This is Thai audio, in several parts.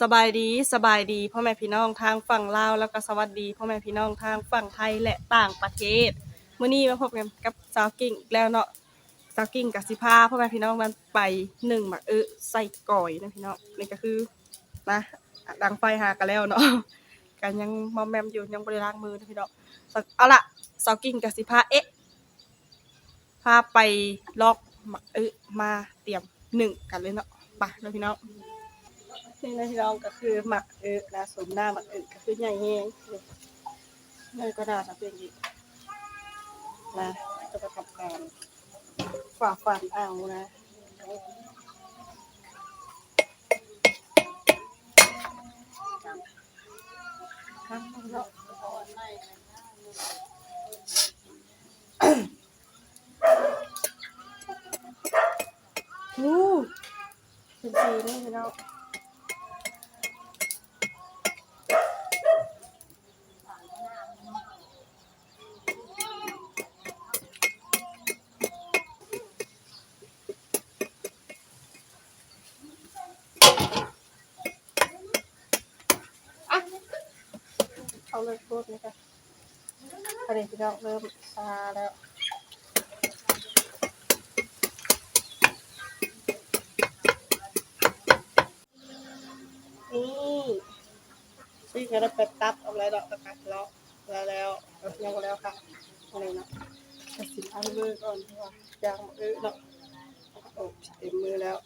สบายดีสบายดีพ่อแม่พี่น้องทางฝั่งลาวแล้วก็สวัสดีพ่อแม่พี่น้องทางฝั่งไทยและต่างประเทศมื้อนี้มาพบกันกับสาวกิ่งอีกแล้วเนาะสาวกิ่งกับสิพาพ่อแม่พี่น้องนั้นไปหนึ่งหมักเออใส่ก่อยนะพี่น้องนี่ก็คือนะดังไฟหากันแล้วเนาะกันยังมอมแมมอยู่ยังบ่ได้ล้างมือนะพี่น้องเอาละสาวกิ่งกับสิพาเอ๊ะพาไปลอกหมักเออมาเตรียมหนึ่งกันเลยเนาะไปเลยพี่น้อง นี่นะพี่น้องก็คือหมักเออนะสมหน้าหมักเออก็คือใหญ่แห้งนี่ก็ได้นะเพียงอีกนะจะประทำการฝ่าฟันเอานะครับเนาะอู้เป็นสีนี่พี่น้อง เอาเลยพูดนะคะ ประเด็นที่เริ่มซาแล้วนี่ซึ่งก็ได้ไปตัดเอาแล้วดอกตะกัดแล้วแล้วแล้วแล้วยังแล้วค่ะอะไรนะสินเอามือก่อนเพราะว่ายางเออเนาะโอ้เต็มมือแล้ว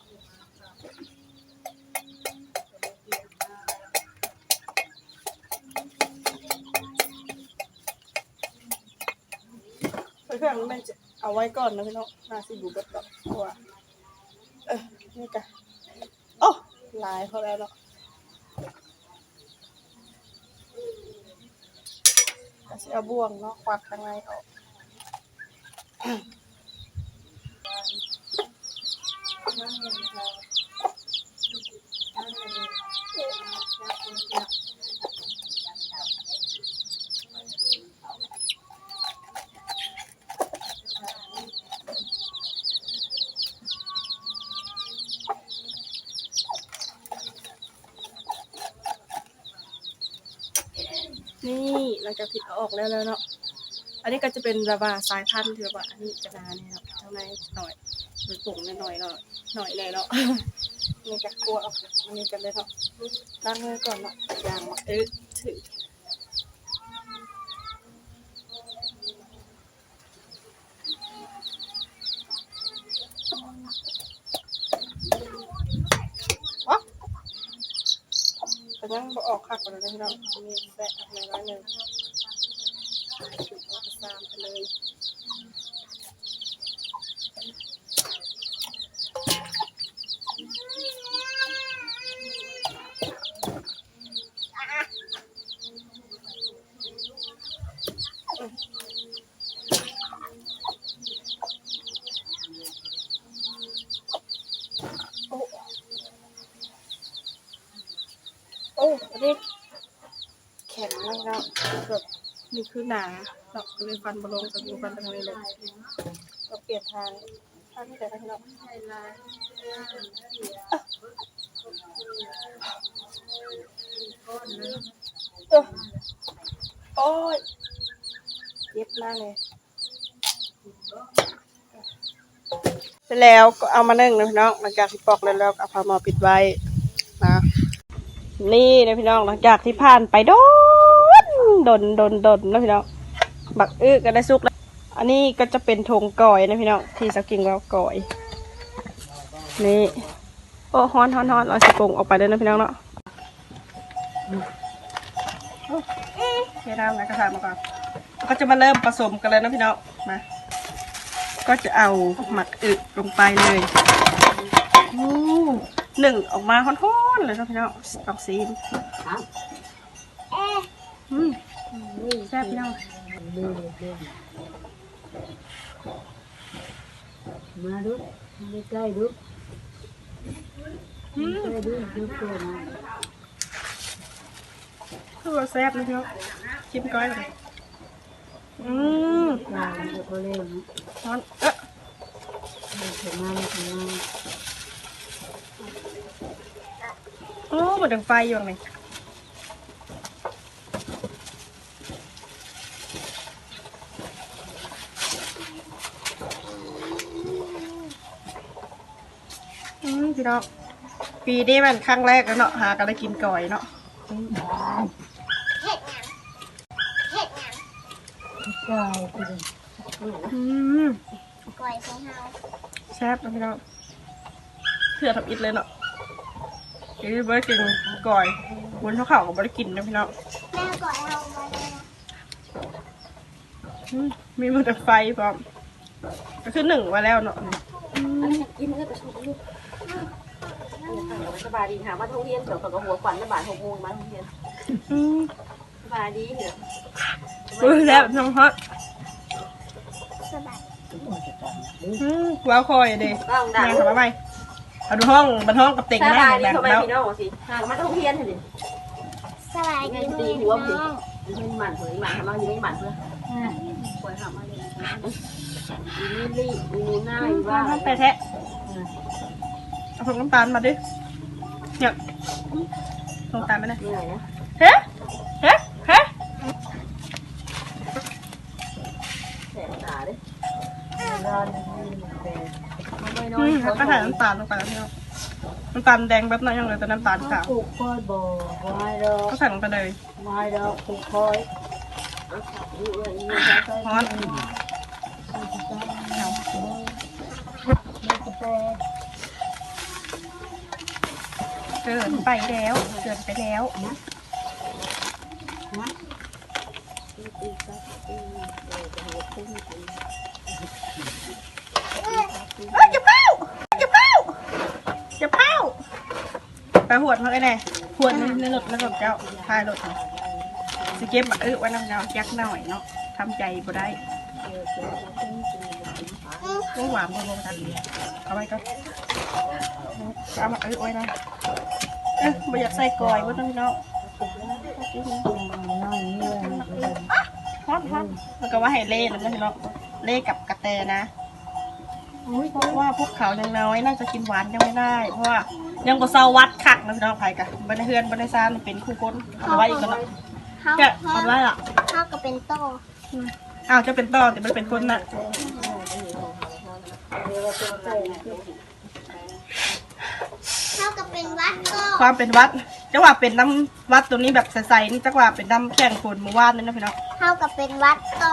เพื่อนไมันจะเอาไว้ก่อนนะพี่น้องน่าสิบูเบิดดอกเพราะว่าเออนี่กะโอ้ลายเขาแล้วเนาะก็สิเอาบ่วงเนาะควักข้างในออก นี่หลังจากผิดเอาออกแล้วแล้วเนาะอันนี้ก็จะเป็นระบาสายพันธุ์ที่แบบว่าอันนี้จะนานเนี่ยครับข้างในหน่อยหรือปุ่งนิดหน่อยหน่อยหน่อยเลยเนาะนี่จะกลัวออกอันนี้กันเลยเนาะล้างมือก่อนเนาะยางมาเออถือ วะแต่ ยังบ่ออกคักกว่าเลยนะพี่น้องมีแซะอะไรไว้หนึ่งจุดออกสามไปเลย โอ้อันนี้แข็งมากแล้วแบบนี่คือหนาดอกก็เลยฟันบอลงจากดูฟันไปทางนี้เลยเราเปลี่ยนทางทางที่ไหนทางนี้เนาะเออโอ้ยเย็บมากเลยไปแล้วก็เอามานึ่งนะพี่น้องหลังจากที่ปอกแล้วแล้วก็เอาผ้าหมอปิดไว้นะ นี่นะพี่น้องหลังจากที่ผ่านไปโดนโดนโดนโดนนะพี่น้องบักอื้อก็ได้ซุกแล้วอันนี้ก็จะเป็นธงก่อยนะพี่น้องที่สกิงเราก่อยนี่โอ้ฮ้อนฮ้อนฮ้อนเราสิปรุงออกไปเลยนะพี่น้องเนาะเทน้ำในกระถางมาก่อนก็จะมาเริ่มผสมกันเลยนะพี่น้องมาก็จะเอาหมักอึลงไปเลยโอ้ หนึ่งออกมาค่อนๆเลยนะพี่น้องตอกซีนอืมแซ่บพี่น้องมาดูมาใกล้ๆดูอืมใกล้ดูดูตัวนะคือว่าแซ่บนะพี่น้องชิมก้อยเลยอืมลาเดี๋ยวก็เร็วนะร้อนเอ๊ะเดี๋ยวถึงมาไม่ถึงมา โอ้หมดดังไฟอยู่ตรงนี้อืมพี่น้องปีนี้มันครั้งแรกแล้วเนาะหากันได้กินก่อยเนาะไก่กินอืมก่อยของเฮาแซ่บนะพี่น้องเพื่อทำอิดเลยเนาะ เดี๋ยวไม่ได้กินก่อยบนเท้าเข่าก็ไม่ได้กินนะพี่น้องแม่ก่อยเฮามาเลยนะอืมมีมันแต่ไฟพร้อมก็คือหนึ่งมาแล้วเนาะกินเพื่อไปชมลูกสบายดีค่ะมาท่องเที่ยวเดี๋ยวกับหัวขวัญในบ่ายหกโมงมาท่องเที่ยวอืมสบายดีเหรออุ้ยแซ่บน้องฮอตสบายอืมว้าวคอยเด้ก็ลองดัแม่งขับมาไหม เอาดูห้องบันห้องกับเต็งสแม่บายดีแบบทำไมแล้วพี่น้องสิห่างมาท่องเที่ยวเถอะดิสบายดีตีพี่หัวน้สิองยืนหมันเผยหมันทำมายืนหมันเพื่อปล่อยหามาเลยนี่รีนี่หน้าอืมว่าน้ำไปแทะเอาผงน้ำตาลมาดิเนี่ยน้ำตาลมาเลยเหนื่อยนะเฮ้เฮ้เฮ้แสบตาดิร้อนแต่ไม่ น้ออืยมแล้วก็ใส่น้ำตาลลงไปแล้วพี่น้องน้ำตาลแดงแบบนั้นยังเลยแต่น้ำตาลขาวปลูกคอยบ่ไม้ดอกก็ใส่ลงไปเลยไม้ดอกปลูกคอยอยู่เลยนี่ฮอตไม่กาแฟเกินไปแล้วเกินไปแล้วเอ้ยอย่าเป้าอย่าเป้าอย่าเป้า ไปหวดมาเลยแน่หวดในในรถในรถเจ้าพายรถสเก็บมาเออไว้น้ำเงายักหน่อยเนาะทำใจบ่ได้ก็หวานพอๆกันเอาไว้ก็เอามาเออไว้นะเออไม่อยากใส่กอยว่าต้องเนาะฮอตฮอตแล้วก็ว่าให้เล่นะพี่เนาะเล่กับกระแตนะเพราะว่าพวกเขายังน้อยน่าจะกินหวานยังไม่ได้ เพราะว่า ยังบ่เซาวัดคักนะพี่น้องไผกะบันไดเฮือนบันไดซ่านเป็นคู่คนเอาไว้อีกแล้วเนาะเฮาแกะเอาไว้ล่ะเฮาก็เป็นโตอ้าวจะเป็นต่อแต่ไม่เป็นคนน่ะเฮาก็เป็นวัดโตความเป็นวัดจังหวะเป็นน้ำวัดตัวนี้แบบใสๆนี่จังหวะเป็นน้ำแข็งโคนเมื่อวานนี่นะพี่น้องเฮาก็เป็นวัดโต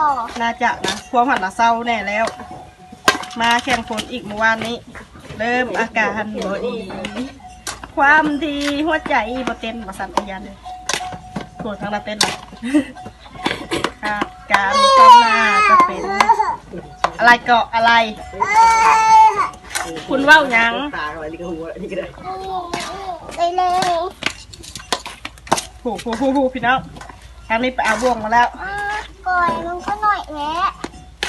น่าจะนะความหันละเศร้าแน่แล้ว มาแข่งฝนอีกเมื่อวานนี้ เริ่มอาการบ่ดี ความดีหัวใจบ่เต้นบ่สั่นทะยานเลยปวดทางละเต้นละครับการก้าวหน้าจะเป็น อะไรเกาะอะไร คุณเว้าหยังตาอะไรนี่ก็หัวนี่ก็ได้ไปเลยผูผูผูผูพี่น้องทางนี้ไปเอาบ่วงมาแล้วอ่าก่อยมันก็หน่อยแหละ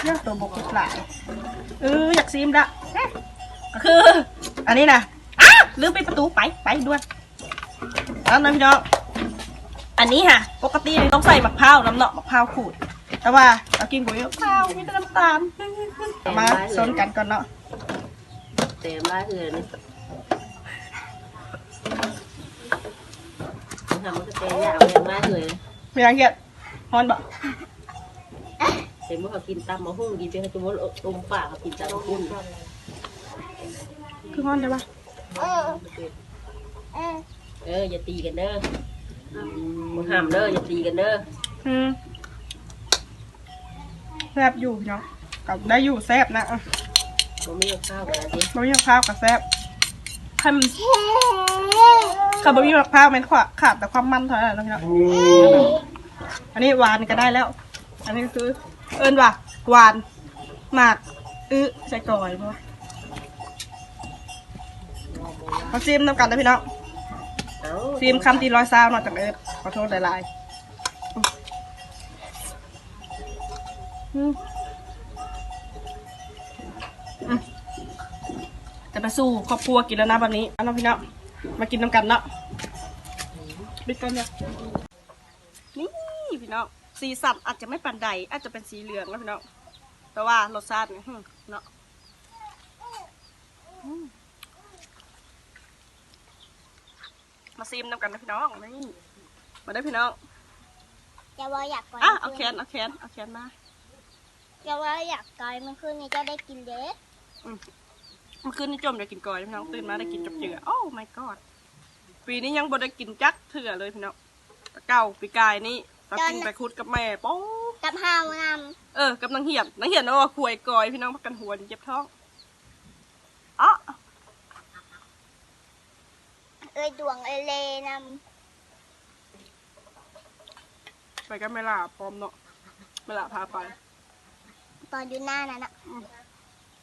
เรื่องตัวบกหลายเอออยากซีมละก็คือ อันนี้นะอ้า ลืมปิดประตูไปไปด่วนแล้วนะพี่น้องอันนี้ค่ะ ปกติต้องใส่มะพร้าวน้ำเนาะมะพร้าวขูด แต่ว่าเรากินปุ๋ยมะพร้าวมีแต่น้ำตาลเอามาซนกันก่อนเนาะเต็มร้ายเลยนี่ทำมันก็เต็มยาวเต็มร้ายเลยมีอะไรเกียดฮอนบอกเต็มว่าเขากินตำมมะฮุ่งกินเป็นขจมลมปากเขากินตำมะฮุ่งคือฮอนได้ปะ เออ เออเอออย่าตีกันเด้อมึงห้ามเด้ออย่าตีกันเด้ออืมแซบอยู่พี่น้องกับได้อยู่แซบนะอะมันไม่เอาข้าวกันสิบะหมี่มะพร้าวกับแซบคันกับบะหมี่มะพร้าวมันขาดขาดแต่ความมันเท่านั้นนะพี่น้องอันนี้หวานก็ได้แล้ว อันนี้คือ เอิญว่าหวานหมากอื้อใส่ก่อยบ่ มาซิมน้ำกันนะพี่น้องเอ้าซิมคำตีร้อยซาวหน่อยจากเอิญขอโทษหลายๆอืมอืมจะไปสู้ครอบครัวกินแล้วนะแบบนี้อันน้องพี่น้องมากินน้ำกันเนาะบิดกันเนี่ยนี่พี่น้องสีสันอาจจะไม่ปันใดอาจจะเป็นสีเหลืองนะพี่น้องแต่ว่ารสชาติเนี่ยหึเนาะอื มมาซิมนำกันนะพี่น้องนี่มาได้อพี่น้องจะว่าอยากก่อยอะเอาแคนเอาแคนเอาแคนมาจะว่าอยากก่อยมันคืนนี้จะได้กินเด็กเมื่อคืนนี่จมจะกินก่อยพี่น้องตื่นมาได้กินจับเจือโอ้ my god ปีนี้ยังบ่ได้กินจักเถื่อเลยพี่น้องตะเก่าปีกายนี่ตะกินไปคุดกับแม่โป๊ะกับห้าวนเออกับนางเหียบนางเหียบนะว่าควยก่อยพี่น้องพักกันหัวเจ็บท้องอ๋อำเอ้ยดวงเอ้ยเลนไปกันไม่ลาพร้อมเนาะไม่ลาพาไปำตอนอยู่หน้านั้นอะ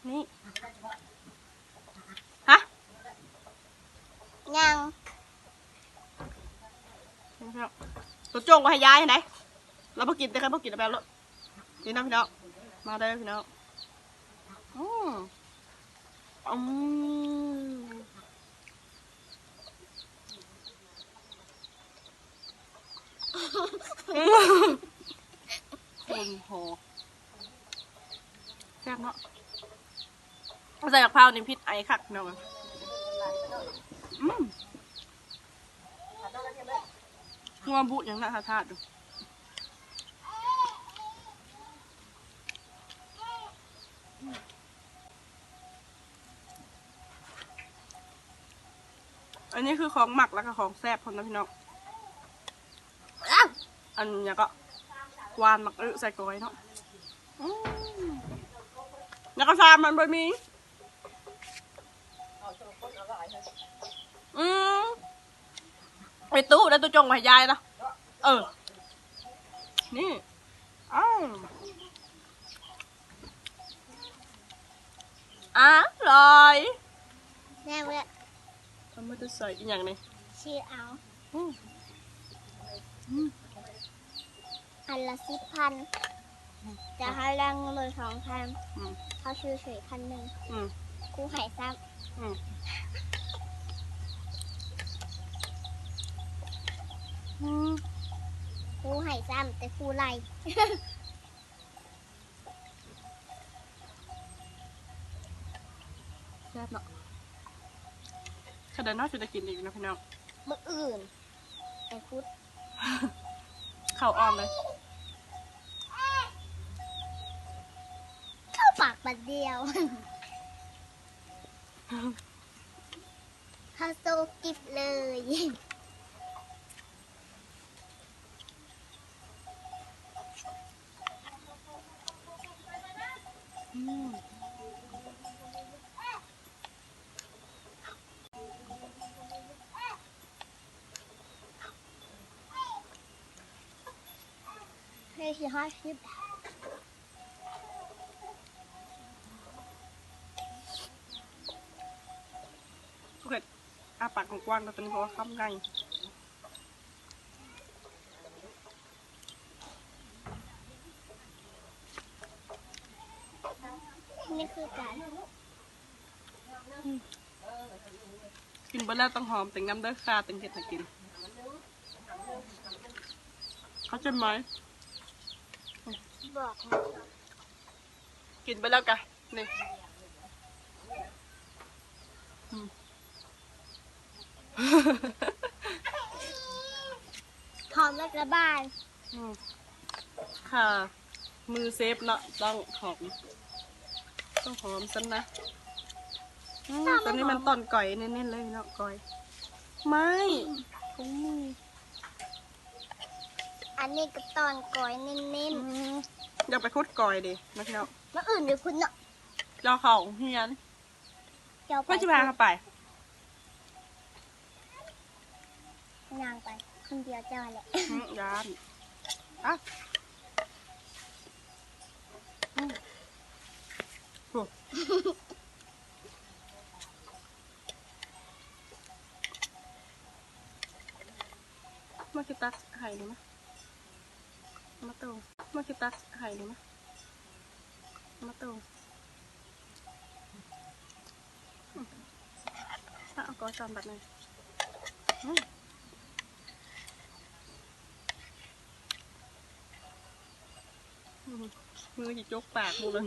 นี่ ฮะยังพี่น้องตัวจงก็ให้ย้ายไหนเราพอกินแต่ใครพอกินแบบรถนี่นะพี่น้องมาได้อพี่น้องอืมอืม โอ้โหแซ่บเนาะใส่กะเพราในพริษไอคักเนาะอืมงัวบุยังน่าทาทาดูอันนี้คือของหมักแล้วก็ของแซ่บคนนะพี่น้อง อันนี้ก็วานหมักอึใส่กอยเนาะอืมแล้วก็ซามมันบะมีอืมไปตู้แล้วตู้จงไว้ยายนะเออนี่อ้าวอร่อยแม่เว้ยทำไมจะใส่อีกอย่างหนี้ชื่อเอา อืมอืม อันละสิบพันจะให้แรงเงินเลยสองพันอืม เขาชื่อเฉยพันหนึ่งอืม กูใหายซ้อืมอืมำกูใหายซ้ำแต่กูไล่แซ่บเนาะขนาดน่าจะได้กินอีกนะพี่น้อง มื่ออื่นไอ้พุดข้าวอ้อมเลย บัดเดียวเข้าโซกิบเลยอืมเอาปากกว้างๆแต่ตอนนี้เพราะว่าคำไงนี่คือการกินไปแล้วต้องหอมแต่งน้ำเด้อค่ะแต่งเห็ดให้กิน เขาใจไหมบอกกินไปแล้วกะนี่อืม หอมและกระบายอืมค่ะ มือเซฟเนาะต้องหอม ต้องหอมสันนะอืมตอนนี้มันตอนก่อยเน้นๆเลยเนาะก่อย ไม่ของมืออันนี้ก็ตอนก่อยเน้นอืมอยากไปคุดก่อยดินะพี่น้องๆเมื่ออื่นเดี๋ยวคุณเนาะเราเขาเฮียน เจ้าไปเพื่อจะพาเขาไป นางไปคนเดียวเจ้าแหละอืมยานอะอืมโอ้มาคิดตักไห่ดีไหมมาตูมาคิดตักไห่ดีไหมมาตูอืมอะเอาก้อนจอนแบบนี้ มือจิจกปากมือเลย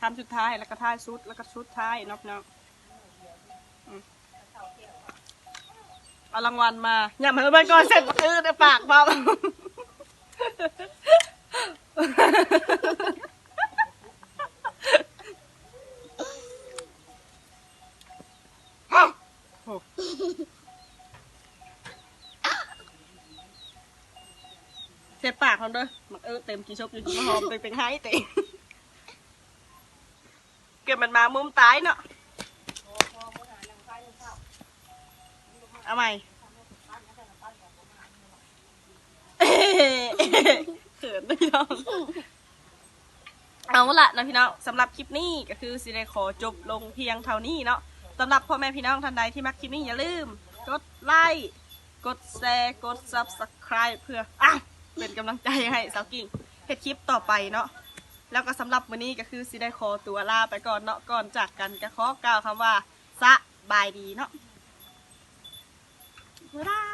ทำสุดท้ายแล้วก็ท้ายสุด แล้วก็สุดท้ายนอกนอกอืมเอารางวัลมา อย่ามาเบิ่งก่อนเสร็จซื้อในปากเบา เต็มกี่ชกอยู่กี่หอมเต็งเต็งให้เต็งเก็บมันมามุมตายเนาะเอาใหม่เขินนะพี่น้องเอาละนะพี่น้องสำหรับคลิปนี้ก็คือสิได้ขอจบลงเพียงเท่านี้เนาะสำหรับพ่อแม่พี่น้องท่านใดที่มักคลิปนี้อย่าลืม กดไลค์กดแชร์ กด subscribe เพื่ออะ เป็นกำลังใจให้สาวกิ่งเฮ็ดคลิปต่อไปเนาะแล้วก็สำหรับวันนี้ก็คือสิได้ขอตัวลาไปก่อนเนาะก่อนจากกันก็ขอกล่าวคำว่าสะบายดีเนาะบ๊ายบาย